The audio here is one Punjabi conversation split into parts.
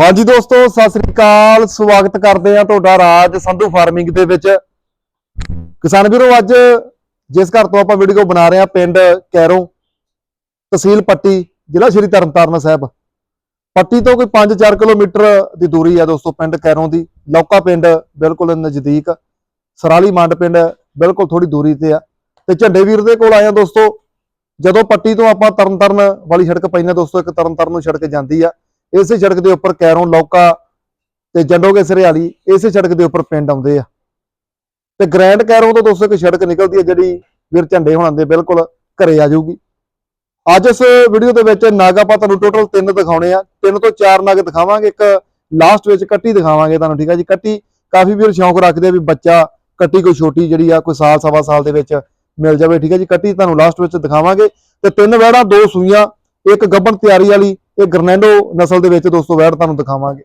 ਹਾਂਜੀ ਦੋਸਤੋ, ਸਤਿ ਸ੍ਰੀ ਅਕਾਲ। ਸਵਾਗਤ ਕਰਦੇ ਆ ਤੁਹਾਡਾ ਰਾਜ ਸੰਧੂ ਫਾਰਮਿੰਗ ਦੇ ਵਿੱਚ। ਕਿਸਾਨ ਵੀਰੋ, ਅੱਜ ਜਿਸ ਘਰ ਤੋਂ ਆਪਾਂ ਵੀਡੀਓ ਬਣਾ ਰਹੇ ਆ ਪਿੰਡ ਕੈਰੋਂ, ਤਹਿਸੀਲ ਪੱਟੀ, ਜ਼ਿਲ੍ਹਾ ਸ਼੍ਰੀ ਤਰਨਤਾਰਨ ਸਾਹਿਬ। ਪੱਟੀ ਤੋਂ ਕੋਈ 5-4 ਕਿਲੋਮੀਟਰ ਦੀ ਦੂਰੀ ਆ ਦੋਸਤੋ, ਪਿੰਡ ਕੈਰੋਂ ਦੀ। ਲੌਕਾ ਪਿੰਡ ਬਿਲਕੁਲ ਨਜ਼ਦੀਕ। ਸਰਾਲੀ ਮੰਡ ਪਿੰਡ ਬਿਲਕੁਲ ਥੋੜੀ ਦੂਰੀ ਤੇ ਆ। ਤੇ ਝੰਡੇ ਵੀਰ ਦੇ ਕੋਲ ਆਇਆ ਦੋਸਤੋ। ਜਦੋਂ ਪੱਟੀ ਤੋਂ ਆਪਾਂ ਤਰਨਤਾਰਨ ਵਾਲੀ ਸੜਕ ਪੈਨੇ ਦੋਸਤੋ, ਇੱਕ ਤਰਨਤਾਰਨ ਨੂੰ ਸੜਕ ਜਾਂਦੀ ਆ। ਇਸੇ ਸੜਕ ਦੇ ਉੱਪਰ ਕੈਰੋਂ, ਲੌਕਾ ਤੇ ਜੰਡੋਗੇ ਸਰਿਆਲੀ, ਇਸੇ ਸੜਕ ਦੇ ਉੱਪਰ ਪਿੰਡ ਆਉਂਦੇ ਆ। ਤੇ ਗ੍ਰੈਂਡ ਕੈਰੋਂ ਤੋਂ ਦੋਸਤੋ ਇੱਕ ਸੜਕ ਨਿਕਲਦੀ ਹੈ ਜਿਹੜੀ ਵੀਰ ਝੰਡੇ ਹੋਣਾਂ ਦੇ ਬਿਲਕੁਲ ਘਰੇ ਆ ਜਾਊਗੀ। ਅੱਜ ਇਸ ਵੀਡੀਓ ਦੇ ਵਿੱਚ ਨਗ ਆਪਾਂ ਤੁਹਾਨੂੰ ਟੋਟਲ ਤਿੰਨ ਦਿਖਾਉਣੇ ਆ। ਤਿੰਨ ਤੋਂ ਚਾਰ ਨਗ ਦਿਖਾਵਾਂਗੇ, ਇੱਕ ਲਾਸਟ ਵਿੱਚ ਕੱਟੀ ਦਿਖਾਵਾਂਗੇ ਤੁਹਾਨੂੰ, ਠੀਕ ਆ ਜੀ? ਕੱਟੀ ਕਾਫੀ ਵੀਰ ਸ਼ੌਂਕ ਰੱਖਦੇ ਆ ਵੀ ਬੱਚਾ ਕੱਟੀ ਕੋਈ ਛੋਟੀ ਜਿਹੜੀ ਆ, ਕੋਈ ਸਾਲ, ਸਵਾ ਸਾਲ ਦੇ ਵਿੱਚ ਮਿਲ ਜਾਵੇ, ਠੀਕ ਹੈ ਜੀ? ਕੱਟੀ ਤੁਹਾਨੂੰ ਲਾਸਟ ਵਿੱਚ ਦਿਖਾਵਾਂਗੇ। ਤੇ ਤਿੰਨ ਵਹਿੜਾਂ, ਦੋ ਸੂਈਆਂ, ਇੱਕ ਗੱਬਣ ਤਿਆਰੀ ਵਾਲੀ ਤੇ ਗਰਨੈਂਡੋ ਨਸਲ ਦੇ ਵਿੱਚ ਦੋਸਤੋ, ਵੈੜ ਤੁਹਾਨੂੰ ਦਿਖਾਵਾਂਗੇ।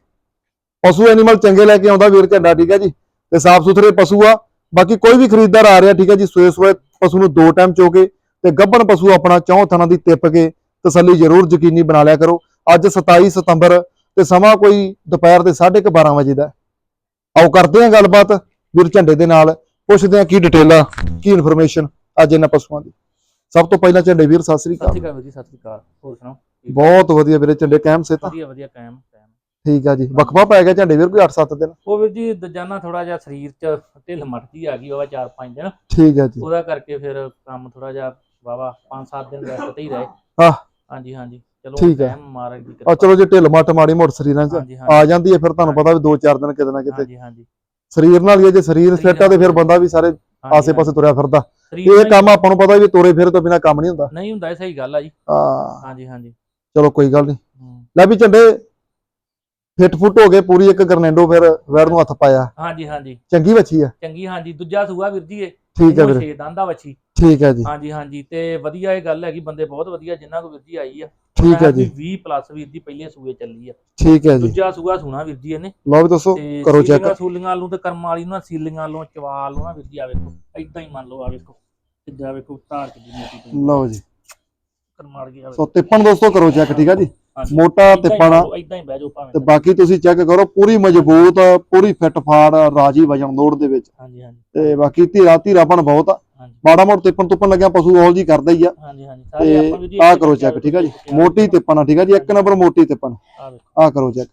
ਪਸ਼ੂ ਐਨੀਮਲ ਚੰਗੇ ਲੈ ਕੇ ਆਉਂਦਾ, ਵੀਰ ਝੰਡਾ, ਠੀਕ ਹੈ ਜੀ? ਤੇ ਸਾਫ਼ ਸੁਥਰੇ ਪਸ਼ੂ ਆ। ਬਾਕੀ ਕੋਈ ਵੀ ਖਰੀਦਦਾਰ ਆ ਰਿਹਾ, ਠੀਕ ਹੈ ਜੀ ਸੋਏ ਸੋਏ ਪਸ਼ੂ ਨੂੰ ਦੋ ਟਾਈਮ ਚੋਕੇ ਤੇ ਗੱਭਣ ਪਸ਼ੂ ਆਪਣਾ ਚੌਂ ਥਣਾ ਦੀ ਟਿੱਪ ਕੇ ਤਸੱਲੀ ਜ਼ਰੂਰ ਯਕੀਨੀ ਬਣਾ ਲਿਆ ਕਰੋ। ਅੱਜ 27 ਸਤੰਬਰ ਤੇ ਸਮਾਂ ਕੋਈ ਦੁਪਹਿਰ ਦੇ 12:30 ਵਜੇ ਦਾ ਆਓ ਕਰਦੇ ਹਾਂ ਗੱਲਬਾਤ ਵੀਰ ਝੰਡੇ ਦੇ ਨਾਲ। ਪੁੱਛਦੇ ਹਾਂ ਕੀ ਡਿਟੇਲਾਂ ਕੀ ਇਨਫੋਰਮੇਸ਼ਨ ਅੱਜ ਇਹਨਾਂ ਪਸ਼ੂਆਂ ਦੀ। ਸਭ ਤੋਂ ਪਹਿਲਾਂ ਝੰਡੇ ਵੀਰ, ਸਤਿ ਸ੍ਰੀ ਸਤਿ ਅਕਾਲ ਸ਼੍ਰੀ ਅਕਾਲ ਜੀ, ਸਤਿ ਸ਼੍ਰੀ ਅਕਾਲ। ਹੋਰ ਸੁਣਾਓ? ਬਹੁਤ ਵਧੀਆ ਵੀਰੇ ਝੰਡੇ ਕਾਇਮ ਸੇ ਤਾਂ ਵਧੀਆ ਵਧੀਆ ਕਾਇਮ ਕਾਇਮ। ਠੀਕ ਆ ਜੀ ਵਕਫਾ ਪੈ ਗਿਆ ਝੰਡੇ ਵੀਰ ਕੋਈ 8-7 ਦਿਨ? ਉਹ ਵੀਰ ਜੀ ਦਜਾਨਾ ਥੋੜਾ ਜਿਹਾ ਸਰੀਰ 'ਚ ਢਿੱਲ ਮੱਠਦੀ ਆ ਗਈ ਉਹ 4-5 ਦਿਨ। ਠੀਕ ਆ ਜੀ। ਉਹਦਾ ਕਰਕੇ ਫਿਰ ਕੰਮ ਥੋੜਾ ਜਿਹਾ ਵਾਵਾ 5-7 ਦਿਨ ਰੈਸਟ ਤੇ ਹੀ ਰਹੇ। ਆਹ। ਹਾਂਜੀ ਹਾਂਜੀ। ਚਲੋ ਠੀਕ ਹੈ। ਮਾਰ ਦੀ ਆ ਚਲੋ ਜੇ ਢਿੱਲ ਮੱਠ ਮਾੜੀ ਮੋਟ ਸਰੀਰਾਂ 'ਚ ਆ ਜਾਂਦੀ ਹੈ ਫਿਰ ਤੁਹਾਨੂੰ ਪਤਾ ਵੀ 2-4 ਦਿਨ ਕਿਤੇ ਨਾ ਕਿਤੇ ਹਾਂਜੀ ਹਾਂਜੀ। ਸਰੀਰ ਨਾਲ ਹੀ ਜੇ ਸਰੀਰ ਫਿੱਟ ਆ ਤੇ ਫਿਰ ਬੰਦਾ ਵੀ ਸਾਰੇ ਆਸੇ-ਪਾਸੇ ਤੁਰਿਆ ਫਿਰਦਾ। ਇਹ ਕੰਮ ਆਪਾਂ ਨੂੰ ਪਤਾ ਵੀ ਤੋਰੇ ਫਿਰ ਤੋਂ ਬਿਨਾ ਕੰਮ ਨਹੀਂ ਹੁੰਦਾ। ਨਹੀਂ ਹੁੰਦਾ ਇਹ ਸਹੀ ਗੱਲ ਆ ਜੀ। ਆ ਹਾਂਜੀ ਹਾਂਜੀ। ਚਲੋ ਕੋਈ ਗੱਲ ਨਹੀਂ। ਲੈ ਵੀ ਝੰਡੇ ਫਿੱਟ ਫੁੱਟ ਹੋ ਗਏ ਪੂਰੀ ਇੱਕ ਗਰਨੈਂਡੋ ਫਿਰ ਵੈਰ ਨੂੰ ਹੱਥ ਪਾਇਆ। ਹਾਂਜੀ ਹਾਂਜੀ। ਚੰਗੀ ਬੱਚੀ ਆ। ਚੰਗੀ ਹਾਂਜੀ। ਦੂਜਾ ਸੂਆ ਵੀਰ ਜੀ ਇਹ। ਠੀਕ ਹੈ ਵੀਰੇ। ਛੇ ਦੰਦਾ ਵੱਛੀ। ਠੀਕ ਹੈ ਜੀ। ਹਾਂਜੀ ਹਾਂਜੀ। ਤੇ ਵਧੀਆ ਇਹ ਗੱਲ ਹੈਗੀ ਬੰਦੇ ਬਹੁਤ ਵਧੀਆ ਜਿੰਨਾ ਕੋ ਵੀਰ ਜੀ ਆਈ ਆ। ਠੀਕ ਹੈ ਜੀ। 20 ਪਲੱਸ ਵੀਰ ਦੀ ਪਹਿਲੇ ਸੂਏ ਚੱਲੀ ਆ। ਠੀਕ ਹੈ ਜੀ। ਦੂਜਾ ਸੂਆ ਸੁਣਾ ਵੀਰ ਜੀ ਇਹਨੇ। ਲਓ ਵੀ ਦੱਸੋ ਕਰੋ ਚੈੱਕ ਸੀਲੀਆਂ ਸੂਲੀਆਂ ਨੂੰ ਤੇ ਕਰਮਾਂ ਵਾਲੀ ਨੂੰ ਸੀਲੀਆਂ ਨੂੰ ਚਵਾਲ ਨੂੰ ਨਾ ਵੀਰ ਜੀ ਆ ਵੇਖੋ। ਇਦਾਂ ਹੀ ਮੰਨ ਲਓ ਆ ਵੇਖੋ। ਕਿੱਦਾਂ ਵੇਖੋ ਧਾਰ ਕਿੱਡੀ ਮੋਟੀ ਲਓ ਜੀ। ਗਿਆ ਸੋ ਤਿੱਪਣ ਦੋਸਤੋ ਕਰੋ ਚੈੱਕ ਠੀਕ ਆ ਜੀ? ਮੋਟਾ ਤਿੱਪਣ ਇਦਾਂ ਹੀ ਬਹਿ ਜਾਓ ਤੇ ਭਾਵੇਂ ਬਾਕੀ ਤੁਸੀਂ ਚੈੱਕ ਕਰੋ ਪੂਰੀ ਮਜ਼ਬੂਤ ਪੂਰੀ ਫਿੱਟ ਫਾੜ ਰਾਜੀ ਵਜਨ ਲੋੜ ਦੇ ਵਿੱਚ। ਹਾਂਜੀ ਹਾਂਜੀ। ਤੇ ਬਾਕੀ ਧੀਰਾ ਧੀਰਾਪਣ ਬਹੁਤ ਆ। ਹਾਂਜੀ। ਮਾੜਾ ਮੋੜ ਤਿੱਪਣ ਤੁੱਪਣ ਲੱਗਿਆ ਪਸ਼ੂ ਉਹਲ ਜੀ ਕਰਦਾ ਹੀ ਆ। ਹਾਂਜੀ ਹਾਂਜੀ। ਤੇ ਆਪਾਂ ਵੀਰ ਜੀ ਆ ਕਰੋ ਚੈੱਕ ਠੀਕ ਆ ਜੀ? ਮੋਟੀ ਤਿੱਪਣ ਆ ਠੀਕ ਆ ਜੀ? ਇੱਕ ਨੰਬਰ ਮੋਟੀ ਤਿੱਪਣ। ਆ ਕਰੋ ਚੈੱਕ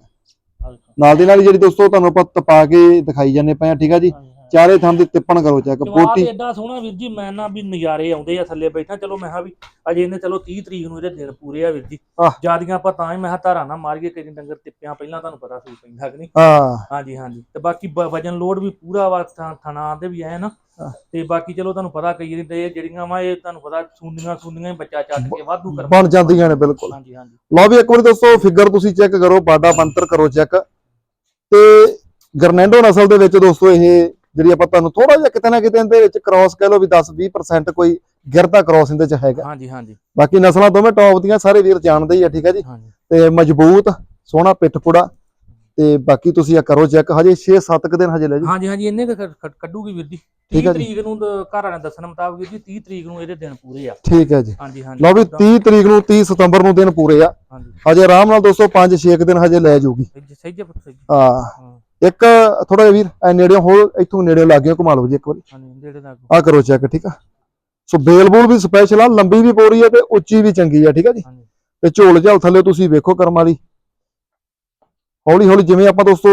ਨਾਲ ਦੀ ਨਾਲ ਜਿਹੜੀ ਦੋਸਤੋ ਤੁਹਾਨੂੰ ਆਪਾਂ ਤਪਾ ਕੇ ਦਿਖਾਈ ਜਾਂਦੇ ਪਏ ਆ ਠੀਕ ਆ ਜੀ? ਹਾਂਜੀ, ਹਾਂਜੀ। ਚਾਰੇ ਥਾਂ ਦੀ ਤਿੱਪਣ ਕਰੋ ਚੈੱਕ ਜਵਾਬ ਏਡਾ ਸੋਹਣਾ ਵੀਰ ਜੀ ਮੈਂ ਨਾ ਵੀ ਨਜ਼ਾਰੇ ਆਉਂਦੇ ਆ ਥੱਲੇ ਬੈਠਾ ਚਲੋ ਮੈਂ ਕਿਹਾ ਵੀ ਅਜੇ ਇਹਨੇ ਚਲੋ 30 ਤਰੀਕ ਨੂੰ ਇਹਦੇ ਦਿਨ ਪੂਰੇ ਆ ਵੀਰ ਜੀ। ਆਹ। ਜਿਆਦੀਆਂ ਆਪਾਂ ਤਾਂ ਹੀ ਮੈਂ ਕਿਹਾ ਧਾਰਾਂ ਨਾ ਮਾਰੀਏ ਕਿ ਡੰਗਰ ਟਿੱਪਿਆਂ ਪਹਿਲਾਂ ਤੁਹਾਨੂੰ ਪਤਾ ਸੂ ਪੈਂਦਾ ਕਿ ਨਹੀਂ? ਹਾਂ ਹਾਂਜੀ ਹਾਂਜੀ। ਤੇ ਬਾਕੀ ਬ- ਵਜਨ ਲੋਡ ਵੀ ਪੂਰਾ ਵਾ ਥਾਂ- ਥਣਾ ਦੇ ਵੀ ਐ ਨਾ। ਹਾਂ। ਤੇ ਬਾਕੀ ਚਲੋ ਤੁਹਾਨੂੰ ਪਤਾ ਕਈ ਵਾਰੀ ਤੇ ਇਹ ਜਿਹੜੀਆਂ ਵਾ ਇਹ ਤੁਹਾਨੂੰ ਪਤਾ ਸੁੰਡੀਆਂ ਹੀ ਬੱਚਾ ਚੱਟ ਕੇ ਵਾਧੂ ਕਰ ਬਣ ਜਾਂਦੀਆਂ ਨੇ ਬਿਲਕੁਲ। ਹਾਂਜੀ ਹਾਂਜੀ। ਲਓ ਵੀ ਇੱਕ ਵਾਰੀ ਦੋਸਤੋ ਫਿਗਰ ਤੁਸੀਂ ਚੈੱਕ ਕਰੋ ਬਾਡਾ ਬੰਤਰ ਕਰੋ ਚੈੱਕ ਤੇ ਗਰਨੈਂਡੋ ਨਸਲ ਦੇ ਵਿੱਚ ਦੋਸਤੋ ਇਹ ਜਿਹੜੀ ਆਪਾਂ ਤੁਹਾਨੂੰ ਥੋੜਾ ਜਿਹਾ ਕਿਤੇ ਨਾ ਕਿਤੇ ਇਹਦੇ ਵਿੱਚ ਕ੍ਰਾਸ ਕਹਿ ਲਓ ਵੀ 10-20% ਕੋਈ ਗਿਰਦਾ ਕ੍ਰਾਸ ਇਹਦੇ ਚ ਹੈਗਾ। ਹਾਂਜੀ ਹਾਂਜੀ। ਬਾਕੀ ਨਸਲਾਂ ਦੋਵੇਂ ਟੌਪ ਦੀਆਂ ਸਾਰੇ ਵੀਰ ਜਾਣਦੇ ਹੀ ਆ ਠੀਕ ਹੈ ਜੀ? ਤੇ ਮਜ਼ਬੂਤ ਸੋਹਣਾ ਪਿੱਠ ਪੁੜਾ ਤੇ ਬਾਕੀ ਤੁਸੀਂ ਆ ਕਰੋ ਚੈੱਕ ਹਜੇ 6-7 ਕੁ ਦਿਨ ਹਜੇ ਲੈ ਜੀ ਹਾਂਜੀ ਹਾਂਜੀ ਇੰਨੇ ਕੁ ਕੱਢੂਗੀ ਵੀਰ ਜੀ। ਠੀਕ 30 ਆ ਜੀ। ਤਰੀਕ ਨੂੰ ਘਰ ਵਾਲਿਆਂ ਦੱਸਣ ਮੁਤਾਬਕ ਵੀਰ ਜੀ 30 ਤਰੀਕ ਨੂੰ ਇਹਦੇ ਦਿਨ ਪੂਰੇ ਆ। ਠੀਕ ਹੈ ਜੀ। ਹਾਂਜੀ ਹਾਂਜੀ। ਲਓ ਵੀ 30 ਤਰੀਕ ਨੂੰ 30 ਸਤੰਬਰ ਨੂੰ ਦਿਨ ਪੂਰੇ ਆ। ਹਾਂਜੀ। ਆਰਾਮ ਨਾਲ ਦੋਸਤੋ 5-6 ਦਿਨ ਹਜੇ ਲੈ ਜਾਊਗੀ। ਸਹੀ ਜੇ ਹਾਂ। ਇੱਕ ਥੋੜਾ ਜਿਹਾ ਵੀਰ ਐ ਨੇੜੇ ਹੋਰ ਇੱਥੋਂ ਨੇੜੇ ਲੱਗਿਓ ਘੁਮਾ ਲਓ ਜੀ ਇੱਕ ਵਾਰੀ। ਹਾਂਜੀ ਦਾ ਆ ਕਰੋ ਚੈੱਕ ਠੀਕ ਆ? ਸੋ ਬੇਲ ਬੂਲ ਵੀ ਸਪੈਸ਼ਲ ਆ ਲੰਬੀ ਵੀ ਪੂਰੀ ਆ ਤੇ ਉੱਚੀ ਵੀ ਚੰਗੀ ਆ ਠੀਕ ਆ ਜੀ? ਤੇ ਝੋਲ ਝਾਲ ਥੱਲੇ ਤੁਸੀਂ ਵੇਖੋ ਕਰਮ ਵਾਲੀ ਹੌਲੀ ਹੌਲੀ ਜਿਵੇਂ ਆਪਾਂ ਦੋਸਤੋ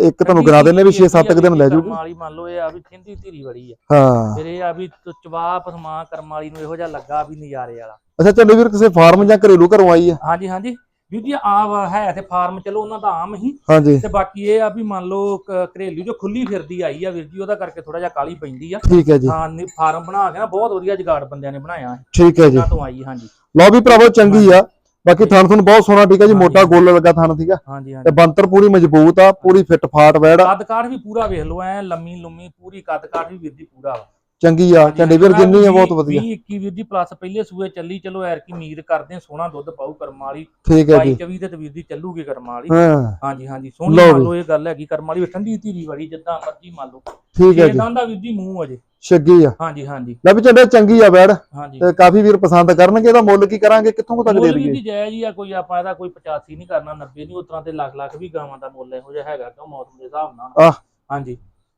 ਇੱਕ ਤੁਹਾਨੂੰ ਗਿਣਾ ਦਿੰਨੇ ਵੀ 6-7 ਦਿਨ ਲੈ ਜਾਊਗੀ ਵਾਲੀ ਮੰਨ ਲਓ ਇਹ ਆ ਵੀ ਥਿੰਦੀ ਧੀਰੀ ਬੜੀ ਆ। ਹਾਂ। ਫਿਰ ਇਹ ਆ ਵੀ ਤ- ਚਵਾਪ ਸਮਾ ਕਰਮ ਵਾਲੀ ਨੂੰ ਇਹੋ ਜਿਹਾ ਲੱਗਾ ਵੀ ਨਜ਼ਾਰੇ ਵਾਲਾ। ਅੱਛਾ ਚੰਡੀ ਵੀਰ ਕਿਸੇ ਫਾਰਮ ਜਾਂ ਘਰੇਲੂ ਘਰੋਂ ਆਈ ਆ? ਹਾਂਜੀ ਹਾਂਜੀ। ਵੀਰ ਜੀ ਆ ਹੈ ਤੇ ਫਾਰਮ ਚਲੋ ਉਹਨਾਂ ਦਾ ਆਮ ਹੀ। ਹਾਂਜੀ। ਤੇ ਬਾਕੀ ਇਹ ਆ ਵੀ ਮੰਨ ਲਓ ਘਰੇਲੂ ਜੋ ਖੁੱਲੀ ਫਿਰਦੀ ਆਈ ਆ ਵੀਰ ਜੀ ਉਹਦਾ ਕਰਕੇ ਥੋੜਾ ਜਿਹਾ ਕਾਲੀ ਪੈਂਦੀ ਆ। ਠੀਕ ਹੈ ਜੀ। ਹਾਂ ਫਾਰਮ ਬਣਾ ਕੇ ਨਾ ਬਹੁਤ ਵਧੀਆ ਜਗਾੜ ਬੰਦਿਆਂ ਨੇ ਬਣਾਇਆ ਠੀਕ ਹੈ ਜੀ। ਤੋਂ ਆਈ ਹਾਂਜੀ। ਲਓ ਵੀ ਭਰਾਵੋ ਚੰਗੀ ਆ। ਬਾਕੀ ਥਣ ਥਣ ਬਹੁਤ ਸੋਹਣਾ ਠੀਕ ਹੈ ਜੀ ਮੋਟਾ ਗੋਲ ਲੱਗਾ ਥਣ ਠੀਕ ਆ ਤੇ ਬੰਤਰ ਪੂਰੀ ਮਜ਼ਬੂਤ ਆ ਪੂਰੀ ਫਿੱਟ ਫਾਟ ਵੈੜ ਕੱਦ ਕਾਠ ਵੀ ਪੂਰਾ ਵੇਖ ਲਓ ਐ ਲੰਮੀ ਲੰਮੀ ਪੂਰੀ ਕੱਦ ਕਾਠ ਵੀ ਵੀਰ ਜੀ ਪੂਰਾ ਵਾ। ਚੰਗੀ ਆ ਵੀਰ ਜਿੰਨੀ ਆ ਬਹੁਤ ਵਧੀਆ। 20 21 ਵੀਰ ਜੀ ਪਲੱਸ ਪਹਿਲੇ ਸੂਏ ਚੱਲੀ ਚਲੋ ਐਰ ਕੀ ਉਮੀਦ ਕਰਦੇ ਆ ਸੋਹਣਾ ਦੁੱਧ ਪਾਊ ਕਰਮਾਂ ਵਾਲੀ। ਠੀਕ ਹੈ 22 ਜੀ। 24 ਤੇ ਵੀਰ ਦੀ ਚੱਲੂਗੀ ਕਰਮਾਂ ਵਾਲੀ। ਹਾਂ। ਹਾਂਜੀ ਹਾਂਜੀ ਸੋਹਣੀ ਮੰਨ। ਲਓ ਇਹ ਗੱਲ ਹੈਗੀ ਕਰਮਾਂ ਵਾਲੀ ਠੰਡੀ ਧੀਰੀ ਵਾਲੀ ਜਿੱਦਾਂ ਮਰਜ਼ੀ ਮੰਨ ਲਓ। ਠੀਕ ਹੈ ਜੀ ਇਦਾਂ ਦਾ ਵੀਰ ਜੀ ਮੂੰਹ ਅਜੇ ਛੱਗੀ ਆ। ਹਾਂਜੀ ਹਾਂਜੀ। ਲੈ ਵੀ ਝੰਡੇ ਚੰਗੀ ਆ ਬੈੜ। ਤੇ ਕਾਫੀ ਵੀਰ ਪਸੰਦ ਕਰਨਗੇ ਇਹਦਾ ਮੁੱਲ ਕੀ ਕਰਾਂਗੇ ਕਿੱਥੋਂ ਕੁ ਤੱਕ ਦੇ ਮੁੱਲ ਵੀ ਦਈਏ? ਦੀ ਜਾਇਜ਼ ਹੀ ਆ ਕੋਈ ਆਪਾਂ ਇਹਦਾ ਕੋਈ 85 ਨਹੀਂ ਕਰਨਾ 90 ਨਹੀਂ ਉਤਰਾਂ ਤੇ ਲੱਖ ਲੱਖ ਵੀ ਗਾਵਾਂ ਦਾ ਮੁੱਲ ਇਹੋ ਜਿਹਾ ਹੈਗਾ ਕਿਉਂ ਮੌਸਮ ਦੇ ਹਿਸਾਬ ਨਾਲ। ਹਾਂਜੀ।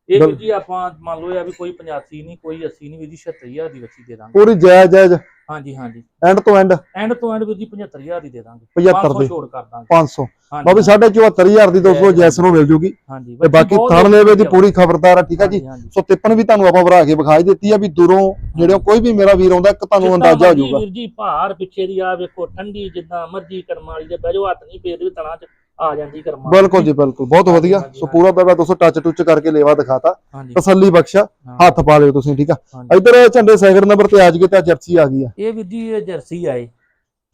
ਇਹ ਵੀਰ ਜੀ ਆਪਾਂ ਮੰਨ ਲਓ ਇਹ ਵੀ ਕੋਈ 85 ਨਹੀਂ ਕੋਈ 80 ਨਹੀਂ ਵੀਰ ਜੀ 76000 ਦੀ ਬੱਚੀ ਦੇ ਦਾਂਗੇ। ਪੂਰੀ ਜਾਇਜ਼ ਜਾਇਜ਼। ਹਾਂਜੀ ਹਾਂਜੀ। ਐਂਡ ਤੋਂ ਐਂਡ ਐਂਡ ਤੋਂ ਐਂਡ ਵੀਰ ਜੀ 75000 ਦੀ ਦੇ ਦਾਂਗੇ। 75 500 ਦੀ। ਛੋੜ ਕਰ ਦਾਂਗੇ। 500 ਹਾਂਜੀ ਬਾਬੀ 74500 ਦੀ ਦੋਸਤੋ ਜੈਸ ਨੂੰ ਮਿਲ ਜੂਗੀ। ਹਾਂਜੀ ਤੇ ਬਾਕੀ ਥਣ ਲੈਵੇ ਦੀ ਪੂਰੀ ਖਬਰਦਾਰ ਆ ਠੀਕ ਆ ਜੀ। ਸੋ ਤਿੱਪਣ ਵੀ ਤੁਹਾਨੂੰ ਆਪਾਂ ਭਰਾ ਕੇ ਵਿਖਾਈ ਦਿੱਤੀ ਆ ਵੀ ਦੂਰੋਂ ਜਿਹੜੇ ਕੋਈ ਵੀ ਮੇਰਾ ਵੀਰ ਆਉਂਦਾ ਇੱਕ ਤੁਹਾਨੂੰ ਅੰਦਾਜ਼ਾ ਹੋ ਜਾਊਗਾ। ਵੀਰ ਜੀ ਭਾਰ ਪਿੱਛੇ ਦੀ ਆ ਵੇਖੋ ਠੰਡੀ ਜਿੱਦਾਂ ਮਰਜ਼ੀ ਕਰਮ ਵਾਲੀ ਦੇ ਬਹਿਜੋ ਹੱਥ ਨਹੀਂ ਫੇਰ ਵੀ ਤਣਾ ਚ। ਆ ਜਾਂਦੀ ਕਰਮ ਵਾਲੀ। ਬਿਲਕੁਲ ਜੀ ਬਿਲਕੁਲ। ਬਹੁਤ ਹਾਂਜੀ, ਵਧੀਆ। ਹਾਂਜੀ, ਸੋ ਪੂਰਾ ਬਾਬਾ ਦੋਸਤੋ ਟੱਚ ਟੁੱਚ ਕਰਕੇ ਲੇਵਾ ਦਿਖਾਤਾ। ਹਾਂਜੀ। ਤਸੱਲੀ ਬਖਸ਼ਾ ਹਾਂ। ਹੱਥ ਪਾ ਲਿਓ ਤੁਸੀਂ ਠੀਕ ਆ? ਹਾਂਜੀ। ਇੱਧਰ ਝੰਡੇ ਸੈਕਿੰਡ ਨੰਬਰ ਤੇ ਆ ਜਗੇ ਤਾਂ ਜਰਸੀ ਆ ਗਈ ਆ। ਇਹ ਇਹ ਜਰਸੀ ਆਏ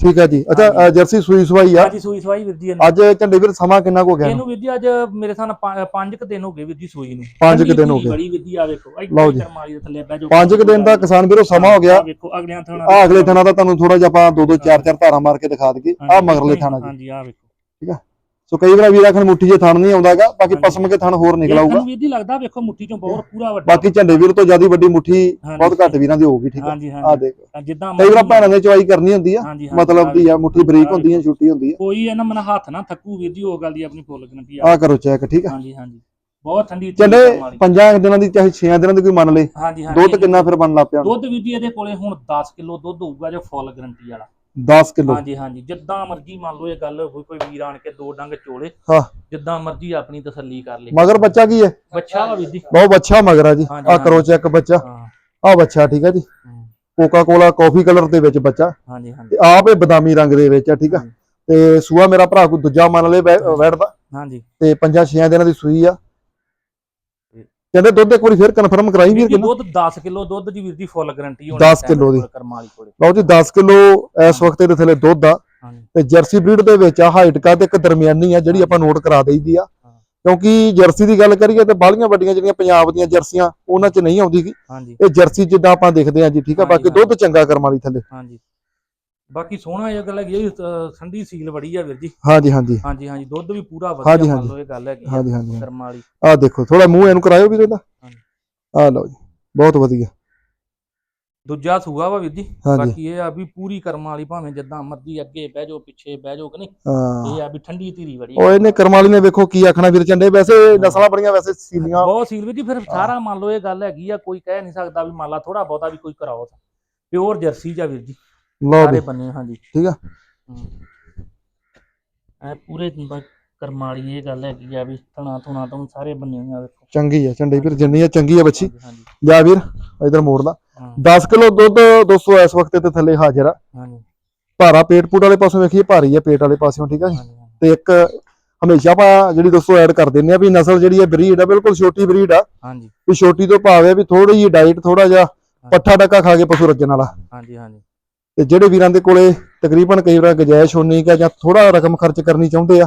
ਠੀਕ ਆ ਜੀ। ਅੱਛਾ ਜਰਸੀ ਸੂਈ ਸਵਾਈ ਆ। ਅੱਜ ਸੂਈ ਸਵਾਈ ਵੀਰ ਜੀ ਅੱਜ ਝੰਡੇ ਵੀਰ ਸਮਾਂ ਕਿੰਨਾ ਕੁ ਹੋ ਗਿਆ ਇਹਨੂੰ? ਵੀਰ ਜੀ ਅੱਜ ਮੇਰੇ ਸਾਨ ਪੰਜ ਕੁ ਦਿਨ ਹੋ ਗਏ ਵੀਰ ਜੀ ਸੂਈ ਨੂੰ। ਪੰਜ ਕੁ ਠੰਡੀ ਦਿਨ ਹੋ ਗਏ। ਬੜੀ ਵੀਰ ਜੀ ਆ ਵੇਖੋ ਲਓ ਜੀ। ਦੇ ਥੱਲੇ ਬਹਿ ਜਾਓ। ਪੰਜ ਕੁ ਦਿਨ ਦਾ ਕਿਸਾਨ ਵੀਰੋ ਸਮਾਂ ਹੋ ਗਿਆ। ਵੇਖੋ ਅਗਲਿਆਂ ਥਾਣਾ ਆ ਅਗਲੇ ਥਾਣਾ ਦਾ ਤੁਹਾਨੂੰ ਥੋੜਾ ਜਿਹਾ ਆਪਾਂ ਦੋ ਦੋ ਚਾਰ ਚਾਰ ਧਾਰਾਂ ਮਾਰ ਕੇ ਦਿਖਾ ਦਈਏ। ਆ ਮਗਰਲੇ ਥਾਣਾ ਜੀ। ਹਾਂਜੀ ਆ ਵੇਖੋ। ਸੋ ਕਈ ਵਾਰ ਵੀਰ ਆਖਣ ਮੁੱਠੀ ਜੇ ਥਣ ਨਹੀਂ ਆਉਂਦਾਗਾ ਬਾਕੀ। ਪਸਮ ਕੇ ਥਣ ਹੋਰ ਨਿਕਲ ਆਊਗਾ ਇਹ ਵੀਰ ਜੀ ਲੱਗਦਾ ਵੇਖੋ ਮੁੱਠੀ ਚੋਂ ਬਹੁਤ ਪੂਰਾ ਵੱਡਾ। ਬਾਕੀ ਝੰਡੇ ਵੀਰ ਤੋਂ ਜਿਆਦੀ ਵੱਡੀ ਮੁੱਠੀ। ਬਹੁਤ ਘੱਟ ਵੀਰਾਂ ਦੀ ਹੋਊਗੀ ਠੀਕ ਆ? ਆ ਦੇਖ। ਜਿੱਦਾਂ ਕਈ ਵਾਰ ਭੈਣਾਂ ਨੇ ਚਵਾਈ ਕਰਨੀ ਹੁੰਦੀ ਆ ਮਤਲਬ ਦੀ ਆ। ਮੁੱਠੀ ਬਰੀਕ ਹੁੰਦੀ ਆ ਛੋਟੀ ਹੁੰਦੀ ਕੋਈ ਇਹਨਾਂ ਮਨ ਹੱਥ ਨਾ ਥੱਕੂ ਵੀਰ ਜੀ ਉਹ ਗੱਲ ਦੀ ਆਪਣੀ ਫੁੱਲ ਗਰੰਟੀ ਆ। ਆ ਆ ਕਰੋ ਚੈੱਕ ਠੀਕ ਆ? ਹਾਂਜੀ ਹਾਂਜੀ। ਬਹੁਤ ਠੰਡੀ ਵਾਲੀ। ਪੰਜਾਂ ਦਿਨਾਂ ਦੀ ਚਾਹੇ 6 ਦਿਨਾਂ ਦੀ ਕੋਈ ਮੰਨ ਲੇ ਦੁੱਧ ਕਿੰਨਾ ਫਿਰ ਬਣਨ ਲੱਗ ਪਿਆ ਦੁੱਧ ਵੀਰ ਜੀ ਇਹਦੇ ਕੋਲੇ ਹੁਣ 10 ਕਿਲੋ ਦੁੱਧ ਹੋਊਗਾ ਜੋ ਫੁੱਲ ਗਰੰਟੀ ਵਾਲਾ। 10 ਕਿਲੋ। ਹਾਂਜੀ ਹਾਂਜੀ। ਜਿੱਦਾਂ ਮਰਜ਼ੀ ਮੰਨ ਲਓ ਇਹ ਗੱਲ ਹੋਈ ਕੋਈ ਵੀਰ ਆਣ ਕੇ ਦੋ ਡੰਗ ਚੋਲੇ ਹਾਂ। ਜਿੱਦਾਂ ਮਰਜ਼ੀ ਆਪਣੀ ਤਸੱਲੀ ਕਰ ਲੇ। ਮਗਰ ਬੱਚਾ ਕੀ ਹੈ? ਬੱਚਾ ਵਾ ਵੀਰ ਜੀ ਬਹੁਤ ਅੱਛਾ ਮਗਰ ਆ ਜੀ। ਆ ਕਰੋ ਚੈੱਕ ਬੱਚਾ। ਹਾਂ। ਆ ਬੱਚਾ ਠੀਕ ਆ ਜੀ। ਕੋਕਾ ਕੋਲਾ ਕਾਫੀ ਕਲਰ ਦੇ ਵਿੱਚ ਬੱਚਾ। ਹਾਂਜੀ ਹਾਂਜੀ। ਤੇ ਆਪ ਇਹ ਬਦਾਮੀ ਰੰਗ ਦੇ ਵਿੱਚ ਆ ਠੀਕ ਆ। ਤੇ ਸੂਆ ਮੇਰਾ ਭਰਾ ਕੋਈ ਦੂਜਾ ਮੰਨ ਲੇ ਬੈਠਦਾ। ਹਾਂਜੀ। ਤੇ ਪੰਜਾਂ ਛੇਆਂ ਦਿਨਾਂ ਦੀ ਸੂਈ ਆ। ਕਹਿੰਦੇ ਦੁੱਧ ਇੱਕ ਵਾਰੀ ਫਿਰ ਕਨਫਰਮ ਕਰਾਈ ਵੀਰ ਕਿੰਨਾ? ਦੁੱਧ 10 ਕਿਲੋ ਦੁੱਧ ਦੀ ਵੀਰ ਦੀ ਫੁੱਲ ਗਰੰਟੀ 10 ਕਿੱਲੋ ਦੀ। ਕਰਮਾਲੀ ਕੋਲੇ। ਲਓ ਜੀ 10 ਕਿਲੋ ਇਸ ਵਕਤ ਇਹਦੇ ਥੱਲੇ ਦੁੱਧ ਆ। ਤੇ ਜਰਸੀ ਬਰੀਡ ਦੇ ਵਿੱਚ ਆ ਹਾਈਟ ਕਾ ਤੇ ਇੱਕ ਦਰਮਿਆਨੀ ਆ ਜਿਹੜੀ ਆਪਾਂ ਨੋਟ ਕਰਾ ਦਈਦੀ ਆ। ਕਿਉਂਕਿ ਜਰਸੀ ਦੀ ਗੱਲ ਕਰੀਏ ਤੇ ਬਾਹਲੀਆਂ ਵੱਡੀਆਂ ਜਿਹੜੀਆਂ ਪੰਜਾਬ ਦੀਆਂ ਜਰਸੀਆਂ ਉਹਨਾਂ 'ਚ ਨਹੀਂ ਆਉਂਦੀ ਇਹ ਜਰਸੀ ਜਿੱਦਾਂ ਆਪਾਂ ਦੇਖਦੇ ਆ ਜੀ ਠੀਕ ਆ ਬਾਕੀ ਦੁੱਧ ਚੰਗਾ ਕਰਮ ਵਾਲੀ ਥੱਲੇ। ਹਾਂਜੀ। ਬਾਕੀ ਸੋਹਣਾ ਇਹ ਗੱਲ ਵੀ, ਅਹ, ਠੰਡੀ ਸੀਲ ਬੜੀ ਆ ਵੀਰ ਜੀ। ਹਾਂਜੀ ਹਾਂਜੀ। ਹਾਂਜੀ ਹਾਂਜੀ ਦੁੱਧ ਵੀ ਪੂਰਾ ਵਧੀਆ ਮੰਨ। ਲਓ ਇਹ ਗੱਲ ਹੈਗੀ ਆ ਹਾਂਜੀ ਹਾਂਜੀ। ਕਰਮਾਂ ਵਾਲੀ। ਆ ਦੇਖੋ ਥੋੜਾ ਮੂੰਹ ਇਹਨੂੰ ਕਰਾਇਓ ਵੀਰੇ ਦਾ ਹਾਂਜੀ। ਆ ਲਓ ਜੀ ਬਹੁਤ ਵਧੀਆ। ਦੂਜਾ ਸੂਆ ਵਾ ਵੀਰ ਜੀ ਬਾਕੀ ਇਹ ਆ ਵੀ ਪੂਰੀ ਕਰਮਾਂ ਵਾਲੀ ਭਾਵੇਂ ਜਿੱਦਾਂ ਮਰਜ਼ੀ ਅੱਗੇ ਬਹਿ ਜਾਓ ਪਿੱਛੇ ਬਹਿ ਜਾਓ ਕਿ ਨਹੀਂ ਹਾਂ। ਇਹ ਆ ਵੀ ਠੰਡੀ ਧੀਰੀ ਬੜੀ ਉਹ ਇਹਨੇ ਕਰਮ ਵਾਲੀ ਨੇ ਵੇਖੋ ਕੀ ਆਖਣਾ ਵੀਰ ਚੰਡੇ ਵੈਸੇ ਨਸਲਾਂ ਬੜੀਆਂ ਵੈਸੇ ਸੀਲੀਆਂ। ਬਹੁਤ ਸੀਲ ਵੀਰ ਜੀ ਫਿਰ ਸਾਰਾ ਮੰਨ ਲਓ ਇਹ ਗੱਲ ਹੈਗੀ ਆ ਕੋਈ ਕਹਿ ਨਹੀਂ ਸਕਦਾ ਵੀ ਮੰਨ ਲਾ ਥੋੜਾ ਬਹੁਤਾ ਵੀ ਕੋਈ ਕਰਾਓ ਪਿਓਰ ਜਰਸੀ ਜਾ ਵੀਰ ਜੀ। ਲਓ ਸਾਰੇ ਵੀ ਬੰਨੇ ਹਾਂਜੀ ਠੀਕ ਆ ਐ ਪੂਰੇ ਬ- ਕਰਮਾਂ ਵਾਲੀ ਇਹ ਗੱਲ ਹੈਗੀ ਆ ਵੀ ਥਣਾ ਥੁਣਾ ਤੋਂ ਸਾਰੇ ਬੰਨੇ ਹੋਏ ਆ ਵੇਖੋ ਚੰਗੀ ਆ ਚੰਡੇ ਵੀਰ ਜਿੰਨੀ ਆ ਚੰਗੀ ਆ ਬੱਚੀ ਹਾਂਜੀ ਹਾਂਜੀ ਜਾ ਵੀਰ ਇਧਰ ਮੋੜ ਲਾ ਹਾਂ, 10 ਕਿਲੋ ਦੁੱਧ 200 ਇਸ ਵਕਤ ਤੇ ਥੱਲੇ ਹਾਜ਼ਰ ਆ ਹਾਂਜੀ ਭਾਰਾ ਪੇਟ ਪੂਟ ਵਾਲੇ ਪਾਸੋਂ ਵੇਖੀਏ ਭਾਰੀ ਆ ਪੇਟ ਵਾਲੇ ਪਾਸਿਓਂ ਠੀਕ ਆ ਜੀ ਹਾਂਜੀ ਹਾਂਜੀ, ਤੇ ਇੱਕ ਹਮੇਸ਼ਾ ਆਪਾਂ ਜਿਹੜੀ ਦੋਸਤੋ ਐਡ ਕਰ ਦਿੰਨੇ ਆ ਵੀ ਨਸਲ ਜਿਹੜੀ ਹੈ ਬਰੀਡ ਆ ਬਿਲਕੁਲ ਛੋਟੀ ਬਰੀਡ ਆ ਹਾਂਜੀ ਵੀ ਛੋਟੀ ਤੋਂ ਭਾਵੇਂ ਵੀ ਥੋੜੀ ਜਿਹੀ ਡਾਈਟ ਥੋੜਾ ਜਿਹਾ ਪੱਠਾ ਡੱਕਾ ਖਾ ਕੇ ਪਸ਼ੂ ਰੱਜਣ ਵਾਲਾ ਹਾਂਜੀ ਹਾਂਜੀ ਤੇ ਜਿਹੜੇ ਵੀਰਾਂ ਦੇ ਕੋਲੇ ਤਕਰੀਬਨ ਕਈ ਵਾਰ ਗੁੰਜਾਇਸ਼ ਹੋਣੀ ਕਿ ਜਾਂ ਥੋੜਾ ਰਕਮ ਖਰਚ ਕਰਨੀ ਚਾਹੁੰਦੇ ਆ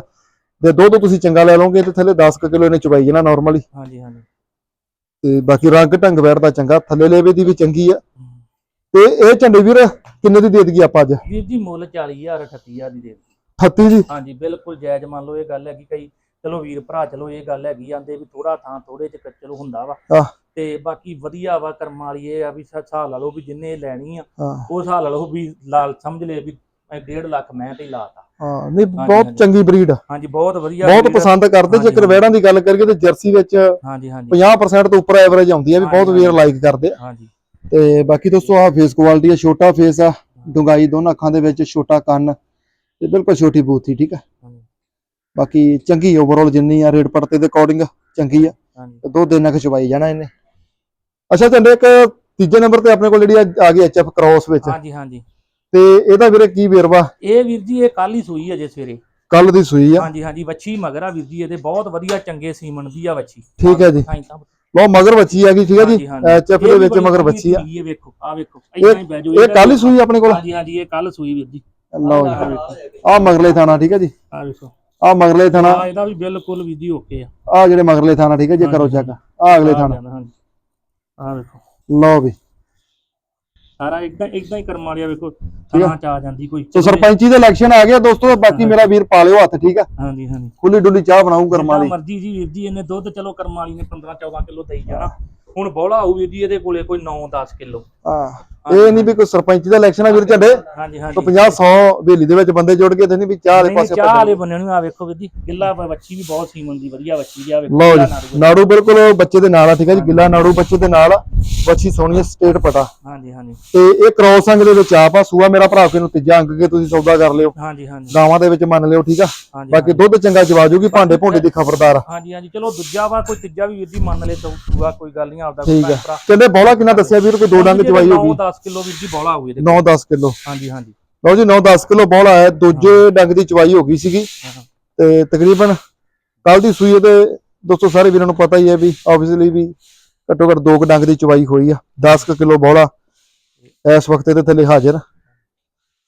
ਤੇ ਦੁੱਧ ਤੁਸੀਂ ਚੰਗਾ ਲੈ ਲਓਗੇ ਤੇ ਥੱਲੇ 10 ਕਿਲੋ ਇਹਨੇ ਚੁਬਾਈ ਜਾਣਾ ਨਾਰਮਲੀ ਹਾਂਜੀ ਹਾਂਜੀ। ਤੇ ਬਾਕੀ ਰੰਗ ਢੰਗ ਬੈਠਦਾ ਚੰਗਾ ਥੱਲੇ ਲੇਵੇ ਦੀ ਵੀ ਚੰਗੀ ਆ। ਤੇ ਇਹ ਝੰਡੇ ਵੀਰ ਕਿੰਨੇ ਦੀ ਦੇ ਦਈਏ ਆਪਾਂ ਅੱਜ? ਵੀਰ ਜੀ ਮੁੱਲ 40000 38000 ਦੀ ਦੇ ਦਿਓ। 38 ਜੀ? ਹਾਂਜੀ ਬਿਲਕੁਲ ਜਾਇਜ਼ ਮੰਨ ਲਓ ਇਹ ਗੱਲ ਹੈਗੀ ਕਈ ਚਲੋ ਵੀਰ ਭਰਾ ਚਲੋ ਇਹ ਗੱਲ ਹੈਗੀ ਆਂਦੇ ਵੀ ਥੋੜਾ ਥਾਂ ਥੋੜੇ ਚ ਚਲੋ ਹੁੰਦਾ ਵਾ। ਆਹ। ਤੇ ਬਾਕੀ ਵਧੀਆ ਵਾ ਕਰਮਾਂ ਵਾਲੀ ਇਹ ਆ ਵੀ ਸ- ਹਿਸਾਬ ਲਾ ਲਓ ਵੀ ਜਿੰਨੇ ਲੈਣੀ ਆ ਹਾਂ। ਉਹ ਹਿਸਾਬ ਲਾ ਲਓ ਵੀ ਲਾਲ ਸਮਝ ਲਏ ਵੀ 1.5 ਲੱਖ ਮੈਂ ਤੇ ਹੀ ਲਾਤਾ ਹਾਂ ਨਹੀਂ ਬਹੁਤ ਹਾਂਜੀ। ਚੰਗੀ ਬਰੀਡ ਹਾਂਜੀ ਬਹੁਤ ਵਧੀਆ ਬਹੁਤ breed ਆ। ਪਸੰਦ ਕਰਦੇ ਹਾਂਜੀ, ਜੇਕਰ ਹਾਂਜੀ। ਵੈੜਾਂ ਦੀ ਗੱਲ ਕਰੀਏ ਤੇ ਜਰਸੀ ਵਿੱਚ ਹਾਂਜੀ ਹਾਂਜੀ। 50% ਤੋਂ ਉੱਪਰ ਐਵਰੇਜ ਆਉਂਦੀ ਆ ਵੀ ਬਹੁਤ ਹਾਂਜੀ, ਵੀਰ ਲਾਈਕ ਕਰਦੇ ਆ। ਹਾਂਜੀ। ਤੇ ਬਾਕੀ ਦੋਸਤੋ ਆ ਫੇਸ ਕੁਆਲਿਟੀ ਆ ਛੋਟਾ ਫੇਸ ਆ ਡੁੰਗਾਈ ਦੋਨਾਂ ਅੱਖਾਂ ਦੇ ਵਿੱਚ ਛੋਟਾ ਕੰਨ ਤੇ ਬਿਲਕੁਲ ਛੋਟੀ ਬੂਥੀ ਠੀਕ ਆ? ਬਾਕੀ ਚੰਗੀ ਓਵਰਆਲ ਜਿੰਨੀ ਆ ਰੇਡ ਪੜਤੇ ਦੇ ਅਕੋਰਡਿੰਗ ਚੰਗੀ ਆ। ਤੇ ਦੋ ਦਿਨਾਂ ਖਚਵਾਈ ਜਾਣਾ ਇਹਨੇ। ਅੱਛਾ ਚੰਡੇ ਇੱਕ ਤੀਜੇ ਨੰਬਰ ਤੇ ਆਪਣੇ ਕੋਲ ਜਿਹੜੀ ਆ- ਗਈ ਐਚਐਫ ਕ੍ਰਾਸ ਵਿੱਚ। ਹਾਂਜੀ ਹਾਂਜੀ। ਤੇ ਇਹਦਾ ਵੀਰੇ ਕੀ ਵੇਰਵਾ? ਇਹ ਵੀਰ ਜੀ ਇਹ ਕੱਲ ਹੀ ਸੂਈ ਅਜੇ ਸਵੇਰੇ। ਕੱਲ ਦੀ ਸੂਈ ਆ। ਹਾਂਜੀ ਹਾਂਜੀ ਵੱਛੀ ਮਗਰ ਆ ਵੀਰ ਜੀ ਇਹਦੇ ਬਹੁਤ ਵਧੀਆ ਚੰਗੇ ਸੀਮਨ ਦੀ ਆ ਵੱਛੀ। ਠੀਕ ਹੈ ਜੀ ਲਓ ਮਗਰ ਬੱਚੀ ਆ ਗਈ ਠੀਕ ਹੈ ਜੀ। ਐਚਐਫ ਦੇ ਵਿੱਚ ਮਗਰ ਬੱਚੀ ਆ। ਇਹ ਵੇਖੋ ਆ ਵੇਖੋ ਇਦਾਂ ਹੀ ਬਹਿ ਜਾਓ ਇਹ ਕੱਲ ਹੀ ਸੂਈ ਆਪਣੇ ਕੋਲ? ਹਾਂਜੀ ਹਾਂਜੀ ਇਹ ਕੱਲ ਸੂਈ ਵੀਰ ਜੀ। ਲਓ ਜੀ। ਆ ਮਗਰਲੇ ਥਾਣਾ ਠੀਕ ਹੈ ਜੀ? ਆ ਵੇਖੋ। ਆ ਮਗਰਲੇ ਥਾਣਾ। ਆ ਇਹਦਾ ਵੀ ਬਿਲਕੁਲ ਜੀ ਓਕੇ ਆ। ਆ ਜਿਹੜੇ ਮਗਰਲੇ ਥਾਣਾ ਠੀਕ ਹੈ ਜੀ ਕਰੋ ਚੈੱਕ ਆ ਅਗਲੇ ਥਾਣਾ। ਹਾਂਜੀ। ਆ ਵੇਖੋ। ਲਓ ਵੀ। ਸਾਰਾ ਇਦਾਂ ਇਦਾਂ ਹੀ ਕਰਮ ਵਾਲਿਆ ਵੇਖੋ ਆ। ਥਾਂ ਚ ਆ ਜਾਂਦੀ ਕੋਈ। ਸੋ ਸਰਪੰਚੀ ਦੇ ਇਲੈਕਸ਼ਨ ਆ ਗਿਆ ਦੋਸਤੋ ਬਾਕੀ ਮੇਰਾ ਵੀਰ ਪਾ ਲਿਓ ਹੱਥ ਠੀਕ ਆ। ਹਾਂਜੀ ਹਾਂਜੀ। ਖੁੱਲੀ ਡੁੱਲੀ ਚਾਹ ਬਣਾਉਂ ਕਰਮ ਵਾਲੀ। ਮਰਜ਼ੀ ਜੀ ਵੀਰ ਜੀ ਇਹਨੇ ਦੁੱਧ ਚਲੋ ਕਰਮ ਵਾਲੀ ਨੇ 15 14 ਕਿਲੋ ਦੇਈ ਜਾਣਾ। ਹੁਣ ਬੋਲਾ ਹੋਊ ਵੀਰ ਜੀ ਇਹਦੇ ਕੋਲੇ ਕੋਈ 9 10 ਕਿਲੋ। ਹਾਂ ਇਹ ਨਹੀਂ ਵੀ ਕੋਈ ਸਰਪੰਚੀ ਦਾ ਇਲੈਕਸ਼ਨ ਆ ਵੀਰ ਝੰਡੇ ਹਾਂਜੀ ਤਾਂ ਹਾਂਜੀ। 50 100 ਹਵੇਲੀ ਦੇ ਵਿੱਚ ਬੰਦੇ ਜੁੜ ਕੇ ਤੇ ਨਹੀਂ ਵੀ ਚਾਹ ਵਾਲੇ ਪਾਸੇ ਚਾਹ ਵਾਲੇ ਬੰਨੇ ਨੂੰ ਆ ਵੇਖੋ ਵੀਰ ਜੀ ਗਿੱਲਾ ਬੱਚੀ ਵੀ ਬਹੁਤ ਸੀਮਨ ਦੀ ਵਧੀਆ ਬੱਚੀ ਆ ਵੇਖੋ ਲਓ ਜੀ ਨਾੜੂ। ਬਿਲਕੁਲ ਬੱਚੇ ਦੇ ਨਾਲ ਆ ਠੀਕ ਹੈ ਜੀ ਗਿੱਲਾ ਨਾੜੂ ਬੱਚੇ ਦੇ ਨਾਲ ਬੱਚੀ ਸੋਹਣੀ ਸਟੇਟ ਪਟਾ। ਹਾਂਜੀ ਹਾਂਜੀ। ਤੇ ਇਹ ਕ੍ਰੋਸ ਅੰਗ ਦੇ ਵਿੱਚ ਆਪ ਆ ਸੂਆ ਮੇਰਾ ਭਰਾ ਕੇ ਨੂੰ ਤੀਜਾ ਅੰਗ ਕੇ ਤੁਸੀਂ ਸੌਦਾ ਕਰ ਲਿਓ। ਹਾਂਜੀ ਹਾਂਜੀ। ਗਾਵਾਂ ਦੇ ਵਿੱਚ ਮੰਨ ਲਿਓ ਠੀਕ ਆ? ਬਾਕੀ ਦੁੱਧ ਚੰਗਾ ਚਵਾ ਜੂਗੀ ਭਾਂਡੇ ਭੁੰਡੇ ਦੀ ਖਬਰਦਾਰ ਹਾਂਜੀ ਹਾਂਜੀ। ਚਲੋ ਦੂਜਾ ਵਾ ਕੋਈ ਤੀਜਾ ਵੀ ਵੀਰ ਜੀ ਮੰਨ ਲੈ ਦਊਗਾ ਕੋਈ ਗੱਲ ਨਹੀਂ ਆਪਦਾ ਠੀਕ ਆ। ਕਹਿੰਦੇ ਬੋਲਾ ਕਿੰਨਾ ਦੱਸਿਆ ਵੀਰ ਕੋਈ ਦੋ ਡੰਗ ਚਵਾਈ ਹੋਗੀ 9-10 ਕਿਲੋ ਵੀਰ ਜੀ ਬੋਲਾ ਹੋਊ ਇਹਦੇ 9-10 ਕਿਲੋ। ਹਾਂਜੀ ਹਾਂਜੀ। ਲਓ ਜੀ 9-10 ਕਿਲੋ ਬੋਲਾ ਹੈ। ਦੂਜੇ ਡੰਗ ਦੀ ਚਵਾਈ ਹੋ ਗਈ ਸੀਗੀ। ਤੇ ਤਕਰੀਬਨ ਕੱਲ ਦੀ ਸੂਈ ਤੇ ਦੋਸਤੋ ਸਾਰੇ ਵੀਰਾਂ ਨੂੰ ਪਤਾ ਹੀ ਹੈ ਵੀ ਆਬਵੀਅਸਲੀ ਵੀ ਘੱਟੋ ਘੱਟ ਦੋ ਕੁ ਡੰਗ ਦੀ ਚਵਾਈ ਹੋਈ ਆ। 10 ਕੁ ਕਿਲੋ ਬੋਲਾ ਇਸ ਵਕਤ ਇਹਦੇ ਥੱਲੇ ਹਾਜ਼ਰ।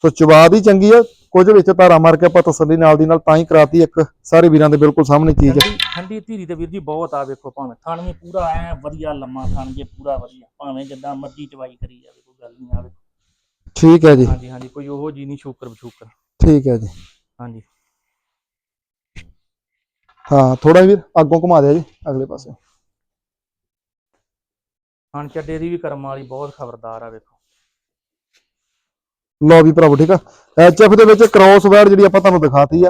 ਸੋ ਚਵਾ ਦੀ ਚੰਗੀ ਆ ਕੁਝ ਵਿੱਚ ਧਾਰਾ ਮਾਰ ਕੇ ਆਪਾਂ ਤਸੱਲੀ ਨਾਲ ਦੀ ਨਾਲ ਤਾਂ ਹੀ ਕਰਾਤੀ ਇੱਕ ਸਾਰੇ ਵੀਰਾਂ ਦੇ ਬਿਲਕੁਲ ਸਾਹਮਣੇ ਚੀਜ਼ ਹੈ ਠੰਡੀ ਧੀਰੀ ਤੇ ਵੀਰ ਜੀ ਬਹੁਤ ਆ ਵੇਖੋ ਭਾਵੇਂ ਥਣ ਵੀ ਪੂਰਾ ਐ ਵਧੀਆ ਲੰਮਾ ਥਣ ਜੇ ਪੂਰਾ ਵਧੀਆ ਭਾਵੇਂ ਜਿੱਦਾਂ ਮਰਜ਼ੀ ਚਵਾਈ ਕਰੀ ਜਾਵੇ ਕੋਈ ਗੱਲ ਨਹੀਂ ਆਵੇ ਠੀਕ ਹੈ ਜੀ। ਹਾਂਜੀ ਹਾਂਜੀ ਕੋਈ ਉਹੋ ਜੀ ਨਹੀਂ ਸ਼ੂਕਰ ਬਸ਼ੂਕਰ। ਠੀਕ ਹੈ ਜੀ। ਹਾਂਜੀ। ਹਾਂ ਥੋੜਾ ਵੀਰ ਅੱਗੋਂ ਘੁਮਾ ਦਿਆ ਜੀ ਅਗਲੇ ਪਾਸੇ। ਹਣ ਚੱਡੇ ਦੀ ਵੀ ਕਰਮ ਵਾਲੀ ਬਹੁਤ ਖਬਰਦਾਰ ਆ ਵੇਖੋ। ਲਓ ਵੀ ਭਰਾਵੋ ਠੀਕ ਆ? ਐਚਐਫ ਦੇ ਵਿੱਚ ਕ੍ਰੋਸ ਵੈੜ ਜਿਹੜੀ ਆਪਾਂ ਤੁਹਾਨੂੰ ਦਿਖਾਤੀ ਆ।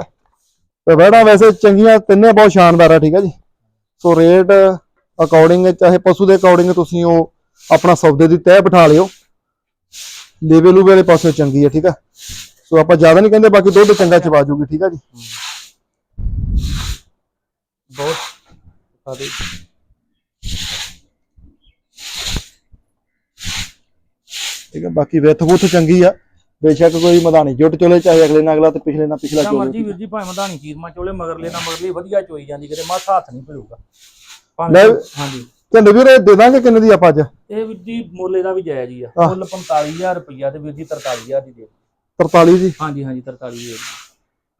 ਤੇ ਵੈੜਾਂ ਵੈਸੇ ਚੰਗੀਆਂ ਤਿੰਨੇ ਬਹੁਤ ਸ਼ਾਨਦਾਰ ਆ ਠੀਕ ਆ ਜੀ? ਸੋ ਰੇਟ ਅਕੋਰਡਿੰਗ ਚਾਹੇ ਪਸ਼ੂ ਦੇ ਅਕੋਰਡਿੰਗ ਤੁਸੀਂ ਉਹ ਆਪਣਾ ਸੌਦੇ ਦੀ ਤੈਅ ਬਿਠਾ ਲਿਓ। ਲੇਵਲ ਵਾਲੇ ਪਾਸੇ ਚੰਗੀ ਆ ਠੀਕ ਆ? ਸੋ ਆਪਾਂ ਜ਼ਿਆਦਾ ਨਹੀਂ ਕਹਿੰਦੇ ਬਾਕੀ ਦੁੱਧ ਚੰਗਾ ਚਵਾ ਜੂਗੀ ਠੀਕ ਆ ਜੀ? ਬਹੁਤ ਆਦੇ ਠੀਕ ਆ ਬਾਕੀ ਵਿੱਥ ਬੁੱਥ ਚੰਗੀ ਆ। ਬੇਸ਼ੱਕ ਕੋਈ ਮਧਾਣੀ ਜੁੱਟ ਚਲੇ ਚਾਹੇ ਅਗਲੇ ਨਾਲ ਅਗਲਾ ਤੇ ਪਿਛਲੇ ਨਾਲ ਪਿਛਲਾ ਚੋਲੇ ਮਰਜ਼ੀ ਵੀਰ ਜੀ ਭਾਵੇਂ ਮਧਾਣੀ ਚੀਰਮਾ ਚੋਲੇ ਮਗਰਲੇ ਨਾਲ ਮਗਰਲੀ ਵਧੀਆ ਚੋਈ ਜਾਂਦੀ ਕਿਤੇ ਮਾਥਾ ਹੱਥ ਨਹੀਂ ਲੈ- ਹਾਂਜੀ। ਝੰਡੇ ਵੀਰ ਇਹ ਦੇ ਦਾਂਗੇ ਕਿੰਨੇ ਦੀ ਆਪਾਂ ਅੱਜ? ਇਹ ਵੀਰ ਜੀ ਮੋਲੇ ਦਾ ਵੀ ਜਾਇਜ਼ ਹੀ ਆ। ਮੁੱਲ 45000 ਰੁਪਈਆ ਤੇ ਵੀਰ ਜੀ 43000 ਦੀ ਦੇ। 43 ਦੀ? ਹਾਂਜੀ ਹਾਂਜੀ 43000 ਦੇ।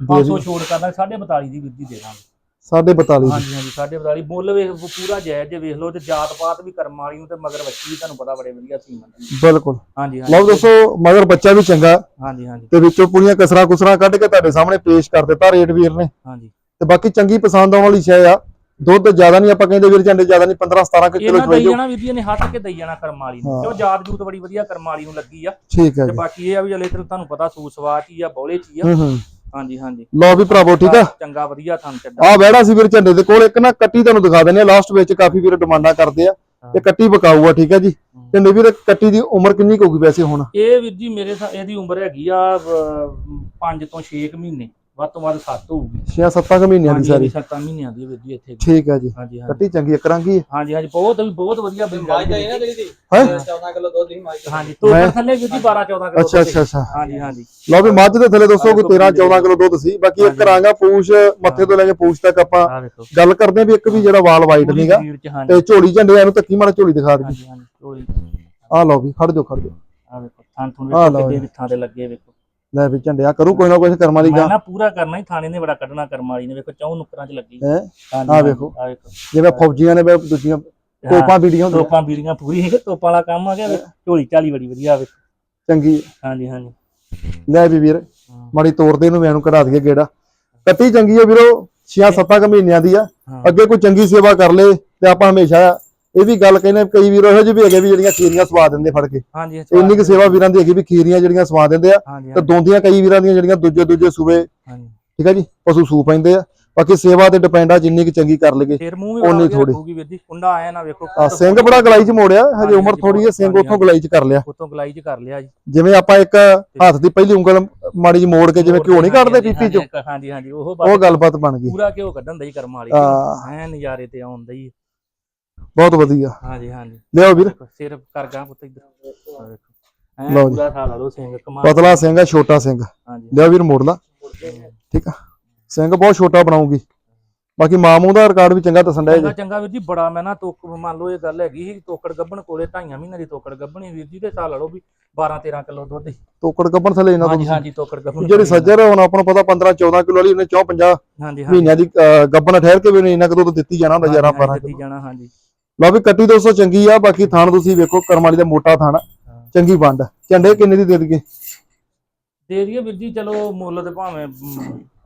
500 ਛੋੜ ਕਰਦਾ 42.5 ਦੀ ਵੀਰ ਜੀ ਦੇ ਦਾਂਗੇ। 42 ਦੀ। ਹਾਂਜੀ ਹਾਂਜੀ 42.5 ਮੁੱਲ ਵੇਖ ਪੂਰਾ ਜਾਇਜ਼ ਜੇ ਵੇਖ ਲਓ ਤੇ ਜਾਤ ਪਾਤ ਵੀ ਕਰਮ ਵਾਲੀ ਨੂੰ ਤੇ ਮਗਰ ਬੱਚੀ ਵੀ ਤੁਹਾਨੂੰ ਪਤਾ ਬੜੇ ਵਧੀਆ ਸੀ ਮੰਨ ਬਿਲਕੁਲ। ਹਾਂਜੀ ਲਓ ਹਾਂਜੀ ਦੋਸਤੋ ਮਗਰ ਬੱਚਾ ਵੀ ਚੰਗਾ। ਹਾਂਜੀ ਹਾਂਜੀ। ਤੇ ਵਿੱਚੋਂ ਪੂਰੀਆਂ ਕਸਰਾਂ ਕੁਸਰਾਂ ਕੱਢ ਕੇ ਤੁਹਾਡੇ ਸਾਹਮਣੇ ਪੇਸ਼ ਕਰ ਦਿੱਤਾ ਰੇਟ ਵੀਰ ਨੇ। ਹਾਂਜੀ। ਤੇ ਬਾਕੀ ਚੰਗੀ ਪਸੰਦ ਆਉਣ ਵਾਲੀ ਸ਼ੈ ਆ। ਦੁੱਧ ਜ਼ਿਆਦਾ ਨਹੀਂ ਆਪਾਂ ਕਹਿੰਦੇ ਵੀਰ ਝੰਡੇ ਜ਼ਿਆਦਾ ਨਹੀਂ 15 17 ਕਿਲੋ ਇਹਨਾਂ ਦਈ ਜਾਓ। ਜਾਣਾ ਵੀਰ ਜੀ ਨੇ ਹੱਥ ਕੇ ਦਈ ਜਾਣਾ ਕਰਮ ਵਾਲੀ ਨੂੰ। ਕਿਉਂ ਜਾਤ ਜੂਤ ਬੜੀ ਵਧੀਆ ਕਰਮ ਵਾਲੀ ਨੂੰ ਲੱਗੀ ਆ। ਠੀਕ ਹੈ ਤੇ ਜੀ। ਬਾਕੀ ਇਹ ਆ ਵੀ ਤੇ ਤੁਹਾਨੂੰ ਪਤਾ ਸੂ ਸਵਾ ਚ ਹੀ ਆ ਬੋਲੇ ਚ ਆ। ਹੂੰ ਹੂੰ। ਹਾਂਜੀ ਹਾਂਜੀ। ਲਓ ਵੀ ਭਰਾਵੋ ਠੀਕ ਆ? ਚੰਗਾ ਵਧੀਆ ਥਣ ਚੱਡਾ ਆ ਵਹਿੜਾ ਸੀ ਵੀਰ ਝੰਡੇ ਦੇ ਕੋਲ ਇੱਕ ਨਾ ਕੱਟੀ ਤੁਹਾਨੂੰ ਦਿਖਾ ਦਿੰਦੇ ਆ ਲਾਸਟ ਵਿੱਚ ਕਾਫੀ ਵੀਰ ਡਿਮਾਂਡਾਂ ਕਰਦੇ ਆ ਇਹ ਕੱਟੀ ਬਕਾਊ ਆ ਠੀਕ ਆ ਜੀ? ਝੰਡੇ ਵੀਰ ਕੱਟੀ ਦੀ ਉਮਰ ਕਿੰਨੀ ਹੋਊਗੀ ਵੈਸੇ ਹੁਣ? ਇਹ ਵੀਰ ਜੀ ਮੇਰੇ ਇਹਦੀ ਉਮਰ ਹੈਗੀ ਆ 5 ਤੋਂ 6 ਮਹੀਨੇ। ਵੱਧ ਤੋਂ ਵੱਧ 7 ਹੋਊਗੀ। 6-7 ਮਹੀਨਿਆਂ ਦੀ ਸਾਰੀ? 7 ਮਹੀਨਿਆਂ ਦੀ ਵੀਰ ਜੀ ਇੱਥੇ। ਠੀਕ ਹੈ ਜੀ। ਹਾਂਜੀ ਹਾਂਜੀ। ਕੱਟੀ ਚੰਗੀ ਕਰਾਂਗੀ ਹਾਂਜੀ ਹਾਂਜੀ ਬਹੁਤ ਬਹੁਤ ਵਧੀਆ ਬਿਲ ਮਾਈ ਦਾ ਇਹਨਾਂ ਦੀ ਹੈ? 14 ਕਿਲੋ ਦੁੱਧ ਹੀ ਮਾਈ ਦਾ ਹਾਂਜੀ ਤੋਕਰ ਥੱਲੇ ਵੀਰ ਜੀ 12 14 ਕਿਲੋ ਅੱਛਾ ਅੱਛਾ ਅੱਛਾ। ਹਾਂਜੀ ਹਾਂਜੀ। ਲਓ ਵੀ ਮੱਝ ਦੇ ਥੱਲੇ ਦੋਸਤੋ ਕੋਈ 13 14 ਕਿਲੋ ਦੁੱਧ ਸੀ। ਬਾਕੀ ਇੱਕ ਕਰਾਂਗਾ ਪੂਛ ਮੱਥੇ ਤੋਂ ਲੈ ਕੇ ਪੂਛ ਤੱਕ ਆਪਾਂ ਆ ਗੱਲ ਕਰਦੇ ਆ ਵੀ ਇੱਕ ਵੀ ਜਿਹੜਾ ਵਾਲ ਵਾਈਟ ਨਹੀਂਗਾ ਤੇ ਝੋਲੀ ਝੰਡੇ ਇਹਨੂੰ ਧੱਕੀ ਮਾਰ ਝੋਲੀ ਦਿਖਾ ਦਈਏ ਹਾਂਜੀ ਹਾਂਜੀ ਝੋਲੀ ਆਹ ਲਓ ਵੀ ਖੜ ਜਾਓ ਖੜ ਜਾਓ। ਆ ਵੇਖੋ ਥਾਂ ਆਹ ਵੇਖੋ ਲਓ ਕਿੱਡੇ ਜੀ। ਵਿੱਥਾਂ ਦੇ ਲੱਗੇ ਵੇਖੋ। ਲੈ ਵੀ ਝੰਡਿਆ ਕਰੂ ਕੋਈ ਨਾ ਕੁਝ ਕਰਮ ਵਾਲੀ ਮੈਂ ਗਾ। ਨਾ ਪੂਰਾ ਕਰਨਾ ਹੀ ਥਾਣੇ ਨੇ ਬੜਾ ਕੱਢਣਾ ਕਰਮ ਵਾਲੀ ਨੇ ਵੇਖੋ ਚੌਂ ਨੁਕਰਾਂ 'ਚ ਲੱਗੀ। ਹੈ? ਹਾਂਜੀ, ਆਹ ਵੇਖੋ। ਆਹ ਵੇਖੋ। ਜਿਵੇਂ ਫੌਜੀਆਂ ਨੇ ਵੀ ਦੂਜੀਆਂ ਤੋਪਾਂ ਬੀੜੀਆਂ ਹੁੰਦੀਆਂ। ਤੋਪਾਂ ਬੀੜੀਆਂ ਪੂਰੀ ਹੈ ਤੋਪਾਂ ਵਾਲਾ ਕੰਮ ਆ ਗਿਆ ਵੇਖੋ। ਝੋਲੀ ਝਾਲੀ ਬੜੀ ਵਧੀਆ ਵੇਖੋ। ਚੰਗੀ। ਹਾਂਜੀ ਹਾਂਜੀ ਲੈ ਵੀ ਵੀਰ ਹਾਂ, ਮਾੜੀ ਤੋੜਦੇ ਨੂੰ ਮੈਨੂੰ ਕਢਾ ਦਈਏ ਗੇੜਾ। ਕੱਟੀ ਚੰਗੀ ਹੈ ਵੀਰੋ 6-7 ਕੁ ਮਹੀਨਿਆਂ ਦੀ ਆ। ਹਾਂ। ਅੱਗੇ ਕੋਈ ਚੰਗੀ ਸੇਵਾ ਕਰ ਲੇ ਤੇ ਆਪਾਂ ਹਮੇਸ਼ਾ ਇਹ ਵੀ ਗੱਲ ਕਹਿੰਦੇ ਕਈ ਵੀਰ ਇਹੋ ਜਿਹੇ ਵੀ ਹੈਗੇ ਵੀ ਜਿਹੜੀਆਂ ਖੀਰੀਆਂ ਸਵਾ ਦਿੰਦੇ ਫੜ ਕੇ। ਹਾਂਜੀ ਇੰਨੀ ਕੁ ਸੇਵਾ ਵੀਰਾਂ ਦੀ ਹੈਗੀ ਵੀ ਖੀਰੀਆਂ ਜਿਹੜੀਆਂ ਸਵਾ ਦਿੰਦੇ ਆ ਤੇ ਦੋਂਦੀਆਂ ਕਈ ਵੀਰਾਂ ਦੀਆਂ ਜਿਹੜੀਆਂ ਦੂਜੇ ਦੂਜੇ ਸੂਬੇ ਠੀਕ ਹੈ ਜੀ ਪਸ਼ੂ ਸੂ ਪੈਂਦੇ ਆ। ਬਾਕੀ ਸੇਵਾ ਤੇ ਡਿਪੈਂਡ ਆ ਜਿੰਨੀ ਕੁ ਚੰਗੀ ਕਰ ਲਗੇ ਉਨੀ ਥੋੜੀ। ਰੱਖੂਗੀ ਵੀਰ ਜੀ ਕੁੰਡਾ ਆਇਆ ਨਾ ਵੇਖੋ। ਆ ਸਿੰਘ ਬੜਾ ਗਲਾਈ ਚ ਮੋੜਿਆ ਹਜੇ ਉਮਰ ਥੋੜੀ ਹੈ ਸਿੰਘ ਉੱਥੋਂ ਗਲਾਈ ਚ ਕਰ ਲਿਆ। ਉਤੋਂ ਗਲਾਈ 'ਚ ਕਰ ਲਿਆ ਜੀ। ਜਿਵੇਂ ਆਪਾਂ ਇੱਕ ਹੱਥ ਦੀ ਪਹਿਲੀ ਉਂਗਲ ਮਾੜੀ ਜਿਹੀ ਮੋੜ ਕੇ ਜਿਵੇਂ ਘਿਓ ਨਹੀਂ ਕੱਢਦੇ ਪੀਪੀ ਚੋਂ ਹਾਂਜੀ, ਹਾਂਜੀ ਉਹ ਗੱਲਬਾਤ ਬਣ ਗਈ। ਪੂਰਾ ਘਿਓ ਕੱਢਣ ਦਾ ਹੀ ਕਰਮ ਵਾਲੀ ਹਾਂ। ਐ ਨਜ਼ਾਰੇ ਤੇ ਆਉਂਦਾ ਹੀ ਬਹੁਤ ਵਧੀਆ। ਹਾਂਜੀ ਹਾਂਜੀ। ਲਿਆਓ ਵੀਰ। ਦੇਖੋ, ਸਿਰ ਕਰ ਗਾ ਪੁੱਤ ਇੱਧਰ। ਐ ਲਓ ਜੀ। ਪੂਰਾ ਥਾਲਾ ਲੋ ਸਿੰਘ ਕਮਾਲ। ਪਤਲਾ ਸਿੰਘ ਆ ਛੋਟਾ ਸਿੰਘ। ਹਾਂਜੀ। ਲਿਆ ਵੀਰ ਮੋੜ ਲਾ ਠੀਕ ਆ। ਸਿੰਘ ਬਹੁਤ ਛੋਟਾ ਬਣਾਉਗੀ ਬਾਕੀ ਮਾਮੂ ਦਾ ਰਿਕਾਰਡ ਵੀ ਚੰਗਾ ਦੱਸਣ ਡਿਆ ਜੀ। ਚੰਗਾ ਵੀਰ ਜੀ ਬੜਾ ਮੈਂ ਨਾ ਤੋਕ ਮੰਨ ਲਓ ਇਹ ਗੱਲ ਹੈਗੀ ਸੀ ਤੋਕੜ ਗੱਬਣ ਕੋਲੇ ਢਾਈਆਂ ਮਹੀਨੇ ਦੀ ਤੋਕੜ ਗੱਬਣੀ ਵੀਰ ਜੀ ਤੇ ਸਾਲ ਲਓ ਵੀ 12 13 ਕਿਲੋ ਦੁੱਧ ਸੀ। ਤੋਕੜ ਕੱਪਣ ਥੱਲੇ ਇਹਨਾਂ ਹਾਂਜੀ ਤੋਂ ਹਾਂਜੀ ਤੋਕੜ ਗੱਬਣ ਜਿਹੜੀ ਸੱਜਰ ਹੁਣ ਆਪਾਂ ਨੂੰ ਪਤਾ 15 14 ਕਿਲੋ ਵਾਲੀ ਉਹਨੇ 4 50 ਹਾਂਜੀ ਹਾਂਜੀ। ਮਹੀਨਿਆਂ ਦੀ ਗੱਭਣ ਠਹਿਰ ਕੇ ਵੀ ਉਹਨੇ ਇੰਨਾ ਕੁ ਦੁੱਧ ਦਿੱਤੀ ਜਾਣਾ ਹੁੰਦਾ 11 12 ਦਿੱਤੀ ਜਾਣਾ ਹਾਂਜੀ। ਲਓ ਵੀ ਕੱਟੀ ਦੋਸਤੋ ਚੰਗੀ ਆ ਬਾਕੀ ਥਾਣ ਤੁਸੀਂ ਵੇਖੋ ਕਰਮਾਲੀ ਦਾ ਮੋਟਾ ਥਾਣ ਚੰਗੀ ਵੰਡ। ਝੰਡੇ ਕਿੰਨੇ ਦੀ ਦੇ ਦਈਏ? ਦੇ ਦਈਏ ਵੀਰ ਜੀ ਚਲੋ ਮੁੱਲ ਤੇ ਭਾਵੇਂ ਮ,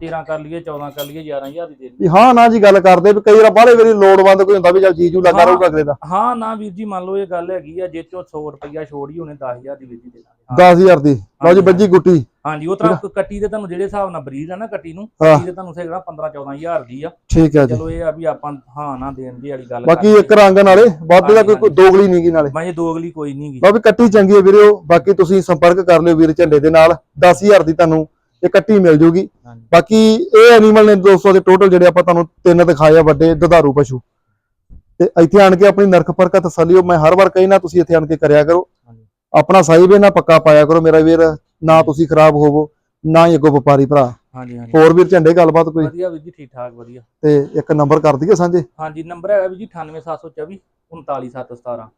13 ਕਰ ਲਈਏ 14 ਕਰ ਲਈਏ 11000 ਦੀ ਦੇ ਦਈਏ। ਹਾਂ ਨਾ ਜੀ ਗੱਲ ਕਰਦੇ ਵੀ ਕਈ ਵਾਰ ਬਾਹਲੇ ਵਾਰੀ ਲੋੜਵੰਦ ਕੋਈ ਹੁੰਦਾ ਵੀ ਚੱਲ ਜੀਜੂ ਲੱਗਾ। ਰਹੂਗਾ ਅਗਲੇ ਦਾ। ਹਾਂ ਨਾ ਵੀਰ ਜੀ ਮੰਨ ਲਓ ਇਹ ਗੱਲ ਹੈਗੀ ਆ ਜੇ ਚੋਂ 100 ਰੁਪਇਆ ਛੋੜ ਹੀ ਉਹਨੇ 10000 ਦੀ ਵੀਰ ਜੀ ਦੇ ਦਾਂਗੇ। 10000 ਦੀ। ਲਓ ਜੀ ਬੱਜੀ ਗੁੱਟੀ। ਹਾਂਜੀ ਉਹ ਤਰ੍ਹਾਂ ਕੱਟੀ ਦੇ ਤੁਹਾਨੂੰ ਜਿਹੜੇ ਹਿਸਾਬ ਨਾਲ ਬਰੀਡ ਆ ਨਾ ਕੱਟੀ ਨੂੰ। ਕੱਟੀ ਦੇ ਤੁਹਾਨੂੰ ਸੇਗਣਾ 15 14000 ਦੀ ਆ। ਠੀਕ ਹੈ ਜੀ। ਚਲੋ ਇਹ ਆ ਵੀ ਆਪਾਂ ਹਾਂ ਨਾ ਦੇਣ ਦੀ ਵਾਲੀ ਗੱਲ ਬਾਕੀ ਇੱਕ ਰੰਗ ਨਾਲੇ ਵੱਧ ਦਾ ਕੋਈ ਦੋਗਲੀ ਨਹੀਂ ਗੀ ਨਾਲੇ। ਮੈਂ ਇਹ ਦੋਗਲੀ ਕੋਈ ਨਹੀਂ ਵੀ ਕੱਟੀ ਚੰਗੀ ਹੈ ਵੀਰਿਓ ਬਾਕੀ ਤੁਸੀਂ ਸੰਪਰਕ ਕਰ ਲਿਓ ਵੀਰ ਝੰਡੇ ਦੇ ਨਾਲ। 10000 ਦੀ ਤੁਹਾਨੂੰ ਇਹ ਕੱਟੀ ਮਿਲ ਜੂਗੀ। ਬਾਕੀ ਇਹ ਐਨੀਮਲ ਨੇ ਦੋਸਤੋ ਦੇ ਟੋਟਲ ਜਿਹੜੇ ਆਪਾਂ ਤੁਹਾਨੂੰ ਤਿੰਨ ਦਿਖਾਏ ਆ ਵੱਡੇ ਦੁਧਾਰੂ ਪਸ਼ੂ। ਤੇ ਇੱਥੇ ਆਣ ਕੇ ਆਪਣੀ ਨਰਕ ਪਰਖ ਤਸੱਲੀਓ ਮੈਂ ਹਰ ਵਾਰ ਕਹਿਣਾ ਤੁਸੀਂ ਇੱਥੇ ਆਣ ਕੇ ਕਰਿਆ ਕਰੋ। ਆਪਣਾ ਸਾਈਬ ਨਾ ਪੱਕਾ ਪਾਇਆ ਕਰੋ ਮੇਰਾ ਵੀਰ। ਨਾ ਤੁਸੀਂ ਖਰਾਬ ਹੋਵੋ ਨਾ ਹੀ ਅੱਗੋਂ ਵਪਾਰੀ ਭਰਾ। ਹਾਂਜੀ ਹਾਂਜੀ। ਹੋਰ ਵੀਰ ਝੰਡੇ ਗੱਲਬਾਤ ਕੋਈ? ਵਧੀਆ ਵੀਰ ਜੀ ਠੀਕ ਠਾਕ ਵਧੀਆ। ਤੇ ਇੱਕ ਨੰਬਰ ਕਰ ਦਈਏ ਸਾਂਝੇ? ਹਾਂਜੀ ਨੰਬਰ ਹੈਗਾ ਵੀਰ ਜੀ 98724 39717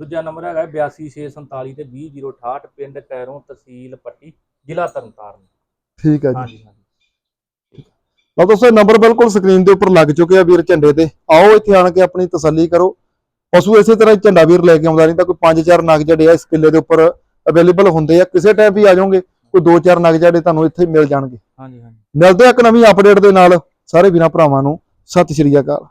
ਦੂਜਾ ਨੰਬਰ ਹੈਗਾ 82647 ਤੇ 20068 ਪਿੰਡ ਕੈਰੋਂ ਤਹਿਸੀਲ ਪੱਟੀ ਜ਼ਿਲ੍ਹਾ ਤਰਨਤਾਰਨ। ਠੀਕ ਹੈ ਜੀ। ਹਾਂਜੀ ਹਾਂਜੀ। ਲਓ ਦੋਸਤੋ ਨੰਬਰ ਬਿਲਕੁਲ ਸਕਰੀਨ ਦੇ ਉੱਪਰ ਲੱਗ ਚੁੱਕੇ ਆ ਵੀਰ ਝੰਡੇ ਤੇ। ਆਓ ਇੱਥੇ ਆਣ ਕੇ ਆਪਣੀ ਤਸੱਲੀ ਕਰੋ। ਪਸ਼ੂ ਇਸੇ ਤਰ੍ਹਾਂ ਝੰਡਾ ਵੀਰ ਲੈ ਕੇ ਆਉਂਦਾ ਨਹੀਂ ਤਾਂ ਕੋਈ 5-4 ਨਗ ਜਿਹੜੇ ਆ ਇਸ ਕਿੱਲੇ ਦੇ ਉੱਪਰ। ਅਵੇਲੇਬਲ ਹੁੰਦੇ ਆ ਕਿਸੇ ਟਾਈਮ ਵੀ ਆ ਜਾਓਗੇ ਕੋਈ 2-4 ਨਗ ਜਿਹੜੇ ਤੁਹਾਨੂੰ ਇੱਥੇ ਮਿਲ ਜਾਣਗੇ। ਹਾਂਜੀ ਹਾਂਜੀ। ਮਿਲਦੇ ਆ ਇੱਕ ਨਵੀਂ ਅਪਡੇਟ ਦੇ ਨਾਲ। ਸਾਰੇ ਵੀਰਾਂ ਭਰਾਵਾਂ ਨੂੰ ਸਤਿ ਸ਼੍ਰੀ ਅਕਾਲ।